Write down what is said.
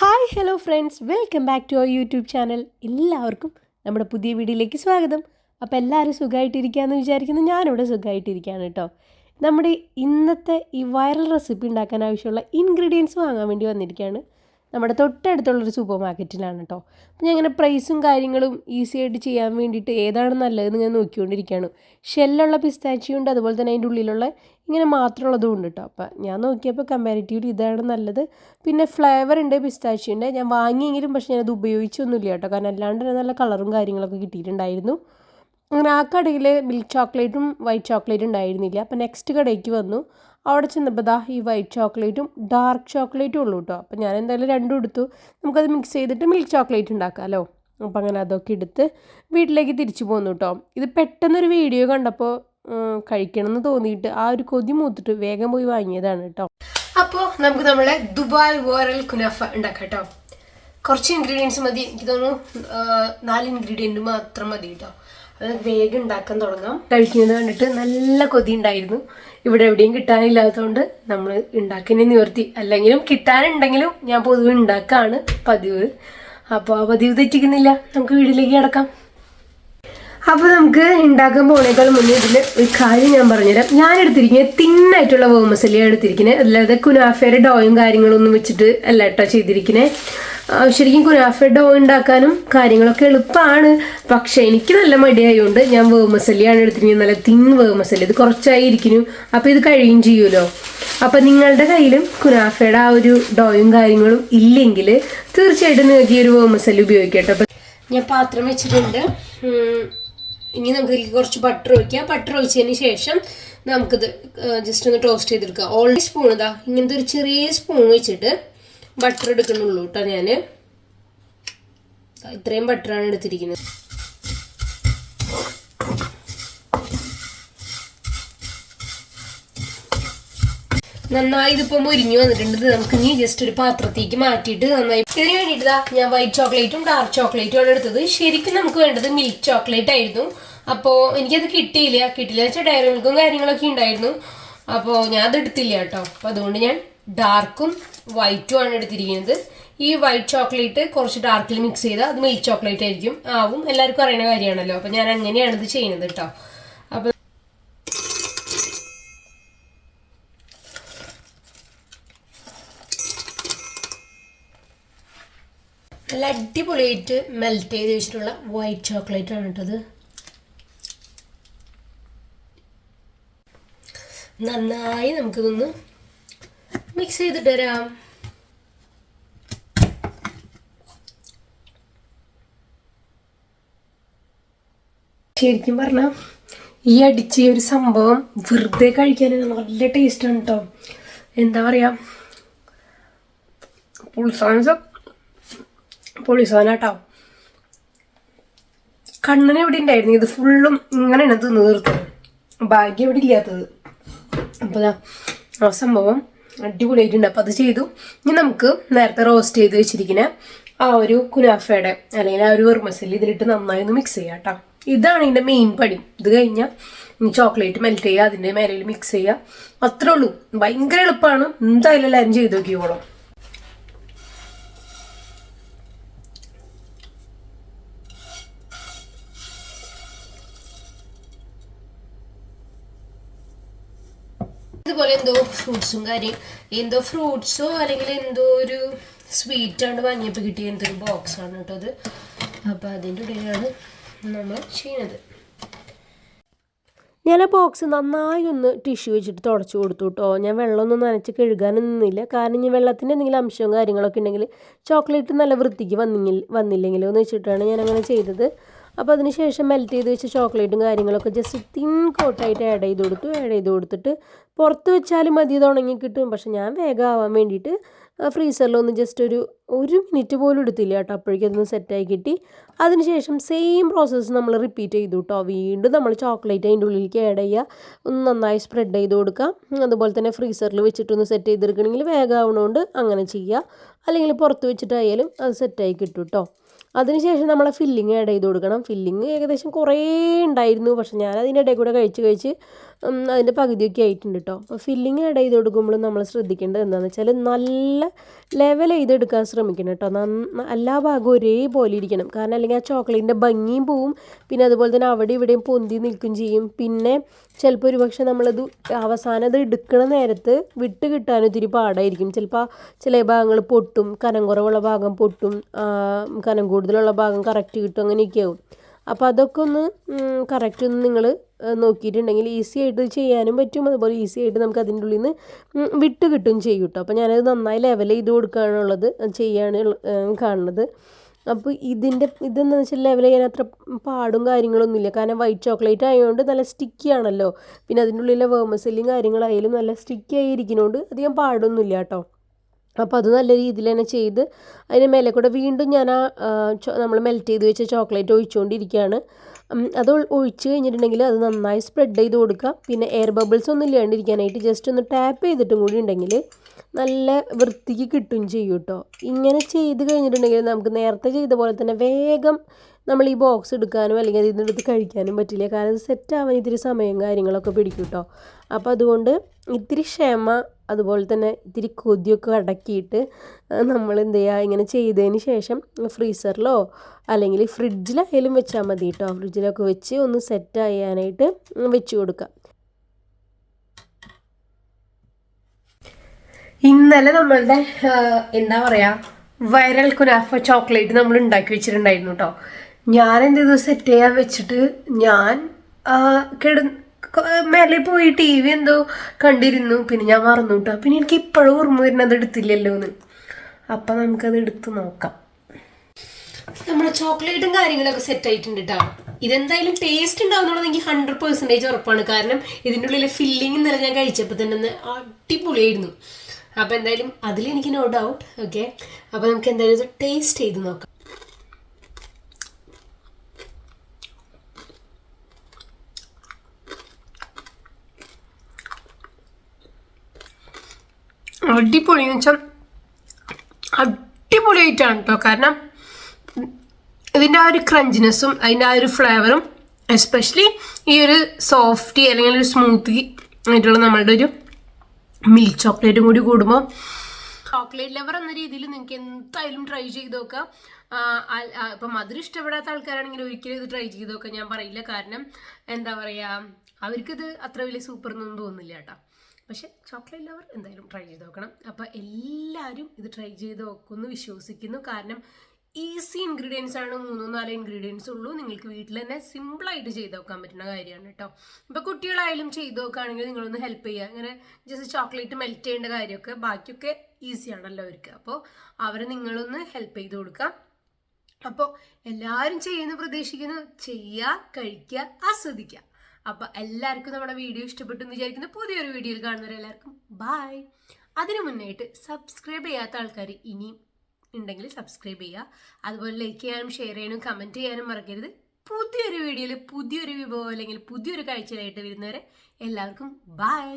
Hi hello friends. Welcome back to our YouTube channel. എല്ലാവർക്കും നമ്മുടെ പുതിയ വീഡിയോയിലേക്ക് സ്വാഗതം. അപ്പോൾ എല്ലാവരും സുഖമായിട്ടിരിക്കുകയെന്ന് വിചാരിക്കുന്നു. ഞാനിവിടെ സുഖമായിട്ടിരിക്കുകയാണ് കേട്ടോ. നമ്മുടെ ഇന്നത്തെ ഈ വൈറൽ റെസിപ്പി ഉണ്ടാക്കാൻ ആവശ്യമുള്ള ഇൻഗ്രീഡിയൻസ് വാങ്ങാൻ വേണ്ടി വന്നിരിക്കുകയാണ്. നമ്മുടെ തൊട്ടടുത്തുള്ളൊരു സൂപ്പർ മാർക്കറ്റിലാണ് കേട്ടോ അപ്പോൾ ഞാൻ ഇങ്ങനെ പ്രൈസും കാര്യങ്ങളും ഈസി ആയിട്ട് ചെയ്യാൻ വേണ്ടിയിട്ട് ഏതാണ് നല്ലതെന്ന് ഞാൻ നോക്കിക്കൊണ്ടിരിക്കുകയാണ് ഷെല്ലുള്ള പിസ്താച്ചി ഉണ്ട് അതുപോലെ തന്നെ അതിന്റെ ഉള്ളിലുള്ള ഇങ്ങനെ മാത്രമുള്ളതും ഉണ്ട് കേട്ടോ അപ്പം ഞാൻ നോക്കിയപ്പോൾ കമ്പാരിറ്റീവ്ലി ഇതാണ് നല്ലത്. പിന്നെ ഫ്ലേവർ ഉണ്ട് പിസ്താച്ചി ഉണ്ട് ഞാൻ വാങ്ങിയെങ്കിലും പക്ഷേ ഞാനത് ഉപയോഗിച്ചൊന്നുമില്ല കേട്ടോ കാരണം അല്ലാണ്ട് തന്നെ നല്ല കളറും കാര്യങ്ങളൊക്കെ കിട്ടിയിട്ടുണ്ടായിരുന്നു. അങ്ങനെ ആ കടയിൽ മിൽക്ക് ചോക്ലേറ്റും വൈറ്റ് ചോക്ലേറ്റും ഉണ്ടായിരുന്നില്ല. അപ്പോൾ നെക്സ്റ്റ് കടയ്ക്ക് വന്നു. അവിടെ ചെന്നപ്പോൾ ദാ ഈ വൈറ്റ് ചോക്ലേറ്റും ഡാർക്ക് ചോക്ലേറ്റും ഉള്ളൂ കേട്ടോ അപ്പോൾ ഞാൻ എന്തായാലും രണ്ടും എടുത്തു. നമുക്കത് മിക്സ് ചെയ്തിട്ട് മിൽക്ക് ചോക്ലേറ്റ് ഉണ്ടാക്കാമല്ലോ അപ്പോൾ അങ്ങനെ അതൊക്കെ എടുത്ത് വീട്ടിലേക്ക് തിരിച്ചു പോന്നു കേട്ടോ ഇത് പെട്ടെന്നൊരു വീഡിയോ കണ്ടപ്പോൾ കഴിക്കണമെന്ന് തോന്നിയിട്ട് ആ ഒരു കൊതി മൂത്തിട്ട് വേഗം പോയി വാങ്ങിയതാണ് കേട്ടോ അപ്പോൾ നമുക്ക് നമ്മളെ ദുബായ് വോറൽ കുനാഫ ഉണ്ടാക്കാം കേട്ടോ കുറച്ച് ഇൻഗ്രീഡിയൻസ് മതി. എനിക്ക് തോന്നുന്നു നാല് ഇൻഗ്രീഡിയന്റ് മാത്രം മതി കേട്ടോ വേഗം ഉണ്ടാക്കാൻ തുടങ്ങാം. കഴിക്കുന്നത് കണ്ടിട്ട് നല്ല കൊതി ഉണ്ടായിരുന്നു. ഇവിടെ എവിടെയും കിട്ടാനില്ലാത്തതുകൊണ്ട് നമ്മൾ ഉണ്ടാക്കിനെ നിവർത്തി. അല്ലെങ്കിലും കിട്ടാനുണ്ടെങ്കിലും ഞാൻ പൊതുവെ ഉണ്ടാക്കാണ് പതിവ്. അപ്പോൾ ആ പതിവ് തെറ്റിക്കുന്നില്ല. നമുക്ക് വീട്ടിലേക്ക് കിടക്കാം. അപ്പോൾ നമുക്ക് ഉണ്ടാക്കാൻ പോണേക്കാൾ മുന്നേ ഇതിൽ ഒരു കാര്യം ഞാൻ പറഞ്ഞുതരാം. ഞാൻ എടുത്തിരിക്കുന്നത് തിന്നായിട്ടുള്ള വേമസലിയാണ് എടുത്തിരിക്കുന്നത്. അല്ലാതെ കുനാഫയുടെ ഡോയും കാര്യങ്ങളൊന്നും വെച്ചിട്ട് അല്ല കേട്ടോ ചെയ്തിരിക്കുന്നത്. ശരിക്കും കുനാഫയുടെ ഡോ ഉണ്ടാക്കാനും കാര്യങ്ങളൊക്കെ എളുപ്പമാണ് പക്ഷേ എനിക്ക് നല്ല മടിയായതുകൊണ്ട് ഞാൻ വേമസല്ലിയാണ് എടുത്തിരിക്കുന്നത്. നല്ല തിൻ വേമസല്ലി ഇത് കുറച്ചായി ഇരിക്കുന്നു. അപ്പോൾ ഇത് കഴിയും ചെയ്യുമല്ലോ അപ്പം നിങ്ങളുടെ കയ്യിലും കുനാഫയുടെ ആ ഒരു ഡോയും കാര്യങ്ങളും ഇല്ലെങ്കിൽ തീർച്ചയായിട്ടും നിങ്ങൾക്ക് ഈ ഒരു വേമസല്ലി ഉപയോഗിക്കട്ടെ കേട്ടോ. അപ്പം ഞാൻ പാത്രം വെച്ചിട്ടുണ്ട്. ഇനി നമുക്ക് കുറച്ച് ബട്ടർ ഒഴിക്കാം. ബട്ടർ ഒഴിച്ചതിന് ശേഷം നമുക്കിത് ജസ്റ്റ് ഒന്ന് ടോസ്റ്റ് ചെയ്തെടുക്കാം. ഓൾറെഡി സ്പൂൺ ഇതാ. ഇങ്ങനത്തെ ഒരു ചെറിയ സ്പൂൺ വെച്ചിട്ട് ബട്ടർ എടുക്കുന്നുള്ളൂ കേട്ടോ ഞാൻ ഇത്രയും ബട്ടറാണ് എടുത്തിരിക്കുന്നത്. നന്നായി ഇതിപ്പോ മുരിഞ്ഞു വന്നിട്ടുണ്ട്. നമുക്ക് ഇനി ജസ്റ്റ് ഒരു പാത്രത്തേക്ക് മാറ്റിയിട്ട് നന്നായി. ഇതിന് വേണ്ടിയിട്ട് ഞാൻ വൈറ്റ് ചോക്ലേറ്റും ഡാർക്ക് ചോക്ലേറ്റും ആണ് എടുത്തത്. ശരിക്കും നമുക്ക് വേണ്ടത് മിൽക്ക് ചോക്ലേറ്റ് ആയിരുന്നു. അപ്പോൾ എനിക്കത് കിട്ടിയില്ല. കിട്ടില്ല വെച്ചാൽ ഡയറി മിൽക്കും കാര്യങ്ങളൊക്കെ ഉണ്ടായിരുന്നു. അപ്പോൾ ഞാൻ അത് എടുത്തില്ല കേട്ടോ. അപ്പോൾ അതുകൊണ്ട് ഞാൻ ഡാർക്കും വൈറ്റും ആണ് എടുത്തിരിക്കുന്നത്. ഈ വൈറ്റ് ചോക്ലേറ്റ് കുറച്ച് ഡാർക്കിൽ മിക്സ് ചെയ്താൽ അത് മിൽക്ക് ചോക്ലേറ്റ് ആയിരിക്കും. ആവും. എല്ലാവർക്കും അറിയുന്ന കാര്യമാണല്ലോ. അപ്പം ഞാൻ അങ്ങനെയാണ് ഇത് ചെയ്യുന്നത് കേട്ടോ അപ്പോൾ നല്ല അടിപൊളിയായിട്ട് മെൽറ്റ് ചെയ്ത് വെച്ചിട്ടുള്ള വൈറ്റ് ചോക്ലേറ്റ് ആണ് കേട്ടത് നന്നായി നമുക്കിതൊന്ന് മിക്സ് ചെയ്തിട്ട് വരാം. ശരിക്കും പറഞ്ഞാൽ ഈ അടിച്ച ഈ ഒരു സംഭവം വെറുതെ കഴിക്കാൻ നല്ല ടേസ്റ്റാണ് കേട്ടോ എന്താ പറയുക പുളിസാന പുളിസാനാട്ടോ. കണ്ണന് എവിടെ ഉണ്ടായിരുന്നു ഇത് ഫുള്ളും ഇങ്ങനെയാണ് തിന്നു തീർത്തത്. ഭാഗ്യം എവിടെ ഇല്ലാത്തത്. അപ്പോൾ ആ സംഭവം അടിപൊളിയായിട്ടുണ്ട് അപ്പോൾ അത് ചെയ്തു. ഇനി നമുക്ക് നേരത്തെ റോസ്റ്റ് ചെയ്ത് വെച്ചിരിക്കുന്ന ആ ഒരു കുനാഫയുടെ അല്ലെങ്കിൽ ആ ഒരു വെർമസലി ഇതിലിട്ട് നന്നായി ഒന്ന് മിക്സ് ചെയ്യാം കേട്ടോ ഇതാണ് ഇതിന്റെ മെയിൻ പണി ഇത് കഴിഞ്ഞാൽ ഇനി ചോക്ലേറ്റ് മെൽറ്റ് ചെയ്യുക അതിന്റെ മേലയിൽ മിക്സ് ചെയ്യുക. അത്രേ ഉള്ളൂ. ഭയങ്കര എളുപ്പമാണ് എന്തായാലും എല്ലാവരും ചെയ്ത് നോക്കിയോളാം ഇതുപോലെ എന്തോ ഫ്രൂട്ട്സും കാര്യം. എന്തോ ഫ്രൂട്ട്സോ അല്ലെങ്കിൽ എന്തോ ഒരു സ്വീറ്റ് ആണ് വാങ്ങിയപ്പോൾ കിട്ടിയ എന്തൊരു ബോക്സാണ് കേട്ടോ അത്. അപ്പോൾ അതിന്റെ ഉള്ളിലാണ് നമ്മൾ ചെയ്യുന്നത് ഞാൻ ആ ബോക്സ് നന്നായി ഒന്ന് ടിഷ്യൂ വെച്ചിട്ട് തുടച്ചു കൊടുത്തു കേട്ടോ ഞാൻ വെള്ളമൊന്നും നനച്ച് കഴുകാനൊന്നുമില്ല കാരണം ഇനി വെള്ളത്തിന്റെ എന്തെങ്കിലും അംശവും കാര്യങ്ങളൊക്കെ ഉണ്ടെങ്കിൽ ചോക്ലേറ്റ് നല്ല വൃത്തിക്ക് വന്നില്ല വന്നില്ലെങ്കിലോ എന്ന് വെച്ചിട്ടാണ് ഞാൻ അങ്ങനെ ചെയ്തത്. അപ്പോൾ അതിന് ശേഷം മെൽറ്റ് ചെയ്ത് വെച്ച ചോക്ലേറ്റും കാര്യങ്ങളൊക്കെ ജസ്റ്റ് തിൻ കോട്ടായിട്ട് ആഡ് ചെയ്ത് കൊടുത്തു. ആഡ് ചെയ്ത് കൊടുത്തിട്ട് പുറത്ത് വെച്ചാലും മതി ഇത് ഉണങ്ങി കിട്ടും. പക്ഷെ ഞാൻ വേഗം ആവാൻ വേണ്ടിയിട്ട് ഫ്രീസറിലൊന്ന് ജസ്റ്റ് ഒരു ഒരു മിനിറ്റ് പോലും എടുത്തില്ല കേട്ടോ. അപ്പോഴേക്കും അതൊന്ന് സെറ്റായി കിട്ടി. അതിനുശേഷം സെയിം പ്രോസസ്സ് നമ്മൾ റിപ്പീറ്റ് ചെയ്തു കേട്ടോ. വീണ്ടും നമ്മൾ ചോക്ലേറ്റ് അതിന്റെ ഉള്ളിലേക്ക് ആഡ് ചെയ്യുക. ഒന്ന് നന്നായി സ്പ്രെഡ് ചെയ്ത് കൊടുക്കുക. അതുപോലെ തന്നെ ഫ്രീസറിൽ വെച്ചിട്ടൊന്ന് സെറ്റ് ചെയ്തെടുക്കണമെങ്കിൽ വേഗം ആവണോണ്ട് അങ്ങനെ ചെയ്യുക. അല്ലെങ്കിൽ പുറത്ത് വെച്ചിട്ടായാലും അത് സെറ്റായി കിട്ടും കേട്ടോ. അതിനുശേഷം നമ്മളെ ഫില്ലിങ് ആഡ് ചെയ്ത് കൊടുക്കണം. ഫില്ലിങ് ഏകദേശം കുറേ ഉണ്ടായിരുന്നു. പക്ഷെ ഞാൻ അതിന്റെ ഇടയിൽ കൂടെ കഴിച്ച് കഴിച്ച് അതിന്റെ പകുതിയൊക്കെ ആയിട്ടുണ്ട് കേട്ടോ അപ്പോൾ ഫില്ലിങ് ആഡ് ചെയ്ത് കൊടുക്കുമ്പോഴും നമ്മൾ ശ്രദ്ധിക്കേണ്ടത് എന്താണെന്ന് വെച്ചാൽ നല്ല ലെവൽ ചെയ്തെടുക്കാൻ ശ്രമിക്കണം കേട്ടോ എല്ലാ ഭാഗവും ഒരേപോലെ ഇരിക്കണം. കാരണം അല്ലെങ്കിൽ ആ ചോക്ലേറ്റിന്റെ ഭംഗിയും പോവും. പിന്നെ അതുപോലെ തന്നെ അവിടെ ഇവിടെയും പൊന്തി നിൽക്കുകയും ചെയ്യും. പിന്നെ ചിലപ്പോൾ ഒരു പക്ഷേ നമ്മളത് അവസാനം അത് എടുക്കണ നേരത്ത് വിട്ട് കിട്ടാൻ ഒത്തിരി പാടായിരിക്കും. ചിലപ്പോൾ ചില ഭാഗങ്ങൾ പൊട്ടും. കനം കുറവുള്ള ഭാഗം പൊട്ടും. കനം കൂടുതലുള്ള ഭാഗം കറക്റ്റ് കിട്ടും. അങ്ങനെയൊക്കെ ആവും അപ്പോൾ അതൊക്കെ ഒന്ന് കറക്റ്റ് ഒന്ന് നിങ്ങൾ നോക്കിയിട്ടുണ്ടെങ്കിൽ ഈസി ആയിട്ട് ചെയ്യാനും പറ്റും. അതുപോലെ ഈസി ആയിട്ട് നമുക്ക് അതിന്റെ ഉള്ളിൽ നിന്ന് വിട്ട് കിട്ടും ചെയ്യും കേട്ടോ അപ്പോൾ ഞാനത് നന്നായി ലെവൽ ചെയ്ത് കൊടുക്കുകയാണുള്ളത് ചെയ്യാണ് കാണുന്നത്. അപ്പോൾ ഇതിന്റെ ഇതെന്താണെന്ന് വെച്ചാൽ ലെവൽ ചെയ്യാൻ അത്ര പാടും കാര്യങ്ങളൊന്നുമില്ല. കാരണം വൈറ്റ് ചോക്ലേറ്റ് ആയതുകൊണ്ട് നല്ല സ്റ്റിക്കി ആണല്ലോ. പിന്നെ അതിന്റെ ഉള്ളിലെ വേമസെല്ലും കാര്യങ്ങളായാലും നല്ല സ്റ്റിക്കി ആയി ഇരിക്കുന്നതുകൊണ്ട് അധികം പാടൊന്നുമില്ല കേട്ടോ അപ്പോൾ അത് നല്ല രീതിയിൽ തന്നെ ചെയ്ത് അതിന് മേലെ കൂടെ വീണ്ടും ഞാൻ ആ നമ്മൾ മെൽറ്റ് ചെയ്ത് വെച്ച ചോക്ലേറ്റ് ഒഴിച്ചുകൊണ്ടിരിക്കുകയാണ് അത് ഒഴിച്ച് കഴിഞ്ഞിട്ടുണ്ടെങ്കിൽ അത് നന്നായി സ്പ്രെഡ് ചെയ്ത് കൊടുക്കുക. പിന്നെ എയർ ബബിൾസ് ഒന്നും ഇല്ലാണ്ടിരിക്കാനായിട്ട് ജസ്റ്റ് ഒന്ന് ടാപ്പ് ചെയ്തിട്ടും കൂടി ഉണ്ടെങ്കിൽ നല്ല വൃത്തിക്ക് കിട്ടും ചെയ്യും കേട്ടോ ഇങ്ങനെ ചെയ്ത് കഴിഞ്ഞിട്ടുണ്ടെങ്കിൽ നമുക്ക് നേരത്തെ ചെയ്ത പോലെ തന്നെ വേഗം നമ്മൾ ഈ ബോക്സ് എടുക്കാനും അല്ലെങ്കിൽ അതിൽ നിന്നെടുത്ത് കഴിക്കാനും പറ്റില്ല. കാരണം ഇത് സെറ്റ് ആവാൻ ഇത്തിരി സമയം കാര്യങ്ങളൊക്കെ പിടിക്കും കേട്ടോ അപ്പോൾ അതുകൊണ്ട് ഇത്തിരി ക്ഷമ അതുപോലെ തന്നെ ഇത്തിരി കൊതിയൊക്കെ അടക്കിയിട്ട് നമ്മൾ എന്ത് ചെയ്യുക? ഇങ്ങനെ ചെയ്തതിന് ശേഷം ഫ്രീസറിലോ അല്ലെങ്കിൽ ഫ്രിഡ്ജിലായാലും വെച്ചാൽ മതി കേട്ടോ ഫ്രിഡ്ജിലൊക്കെ വെച്ച് ഒന്ന് സെറ്റ് ചെയ്യാനായിട്ട് വെച്ച് കൊടുക്കുക. ഇന്നലെ നമ്മളുടെ എന്താ പറയാ വൈറൽ കുനാഫ ചോക്ലേറ്റ് നമ്മൾ ഉണ്ടാക്കി വെച്ചിട്ടുണ്ടായിരുന്നു കേട്ടോ ഞാൻ എന്ത് ചെയ്തു സെറ്റ് ചെയ്യാൻ വെച്ചിട്ട് ഞാൻ കിട മേലെ പോയി ടി വി എന്തോ കണ്ടിരുന്നു. പിന്നെ ഞാൻ മറന്നു കേട്ടോ പിന്നെ എനിക്ക് ഇപ്പോഴും ഓർമ്മ വരുന്നത് എടുത്തില്ലല്ലോ എന്ന്. അപ്പം നമുക്കത് എടുത്ത് നോക്കാം. നമ്മുടെ ചോക്ലേറ്റും കാര്യങ്ങളൊക്കെ സെറ്റ് ആയിട്ടുണ്ട് കേട്ടോ ഇതെന്തായാലും ടേസ്റ്റ് ഉണ്ടാവുന്നുള്ളത് എനിക്ക് ഹൺഡ്രഡ് പെർസെന്റേജ് ഉറപ്പാണ്. കാരണം ഇതിന്റെ ഉള്ളിലെ ഫില്ലിങ് ഇന്നലെ ഞാൻ കഴിച്ചപ്പോൾ തന്നെ അടിപൊളിയായിരുന്നു. അപ്പോൾ എന്തായാലും അതിൽ എനിക്ക് നോ ഡൗട്ട് ഓക്കെ അപ്പോൾ നമുക്ക് എന്തായാലും ഇത് ടേസ്റ്റ് ചെയ്ത് നോക്കാം. അടിപൊളി എന്ന് വെച്ചാൽ അടിപൊളിയായിട്ടാണ് കേട്ടോ കാരണം ഇതിന്റെ ആ ഒരു ക്രഞ്ചിനെസ്സും അതിന്റെ ആ ഒരു ഫ്ലേവറും എസ്പെഷ്യലി ഈ ഒരു സോഫ്റ്റി അല്ലെങ്കിൽ ഒരു സ്മൂത്തി ആയിട്ടുള്ള നമ്മളുടെ ഒരു മിൽക്ക് ചോക്ലേറ്റും കൂടി കൂടുമ്പോൾ ചോക്ലേറ്റ് ലവർ എന്ന രീതിയിൽ നിങ്ങൾക്ക് എന്തായാലും ട്രൈ ചെയ്ത് നോക്കാം. ഇപ്പം മധുരം ഇഷ്ടപ്പെടാത്ത ആൾക്കാരാണെങ്കിൽ ഒരിക്കലും ഇത് ട്രൈ ചെയ്ത് നോക്കാം. ഞാൻ പറയില്ല. കാരണം എന്താ പറയുക അവർക്കിത് അത്ര വലിയ സൂപ്പർ ഒന്നും തോന്നില്ല കേട്ടോ. പക്ഷെ ചോക്ലേറ്റ് ലവർ എന്തായാലും ട്രൈ ചെയ്ത് നോക്കണം. അപ്പോൾ എല്ലാവരും ഇത് ട്രൈ ചെയ്ത് നോക്കുമെന്ന് വിശ്വസിക്കുന്നു. കാരണം ഈസി ഇൻഗ്രീഡിയൻസ് ആണ് മൂന്നോ നാലോ ഇൻഗ്രീഡിയൻസ് ഉള്ളൂ. നിങ്ങൾക്ക് വീട്ടിൽ തന്നെ സിമ്പിളായിട്ട് ചെയ്ത് നോക്കാൻ പറ്റുന്ന കാര്യമാണ് കേട്ടോ. ഇപ്പോൾ കുട്ടികളായാലും ചെയ്ത് നോക്കുകയാണെങ്കിൽ നിങ്ങളൊന്ന് ഹെൽപ്പ് ചെയ്യുക. അങ്ങനെ ജസ്റ്റ് ചോക്ലേറ്റ് മെൽറ്റ് ചെയ്യേണ്ട കാര്യമൊക്കെ ബാക്കിയൊക്കെ ഈസി ആണല്ലോ അവർക്ക്. അപ്പോൾ അവരെ നിങ്ങളൊന്ന് ഹെൽപ്പ് ചെയ്ത് കൊടുക്കുക. അപ്പോൾ എല്ലാവരും ചെയ്യുന്ന പ്രതീക്ഷിക്കുന്നു ചെയ്യുക കഴിക്കുക ആസ്വദിക്കുക. അപ്പോൾ എല്ലാവർക്കും നമ്മുടെ വീഡിയോ ഇഷ്ടപ്പെട്ടു എന്ന് വിചാരിക്കുന്നു. പുതിയൊരു വീഡിയോയിൽ കാണുന്നവരെല്ലാവർക്കും ബായ് അതിനു മുന്നായിട്ട് സബ്സ്ക്രൈബ് ചെയ്യാത്ത ആൾക്കാർ ഇനിയും ഉണ്ടെങ്കിൽ സബ്സ്ക്രൈബ് ചെയ്യുക. അതുപോലെ ലൈക്ക് ചെയ്യാനും ഷെയർ ചെയ്യാനും കമന്റ് ചെയ്യാനും മറക്കരുത്. പുതിയൊരു വീഡിയോയിൽ പുതിയൊരു വിഭവം അല്ലെങ്കിൽ പുതിയൊരു കാഴ്ചയിലായിട്ട് വരുന്നവരെ എല്ലാവർക്കും ബായ്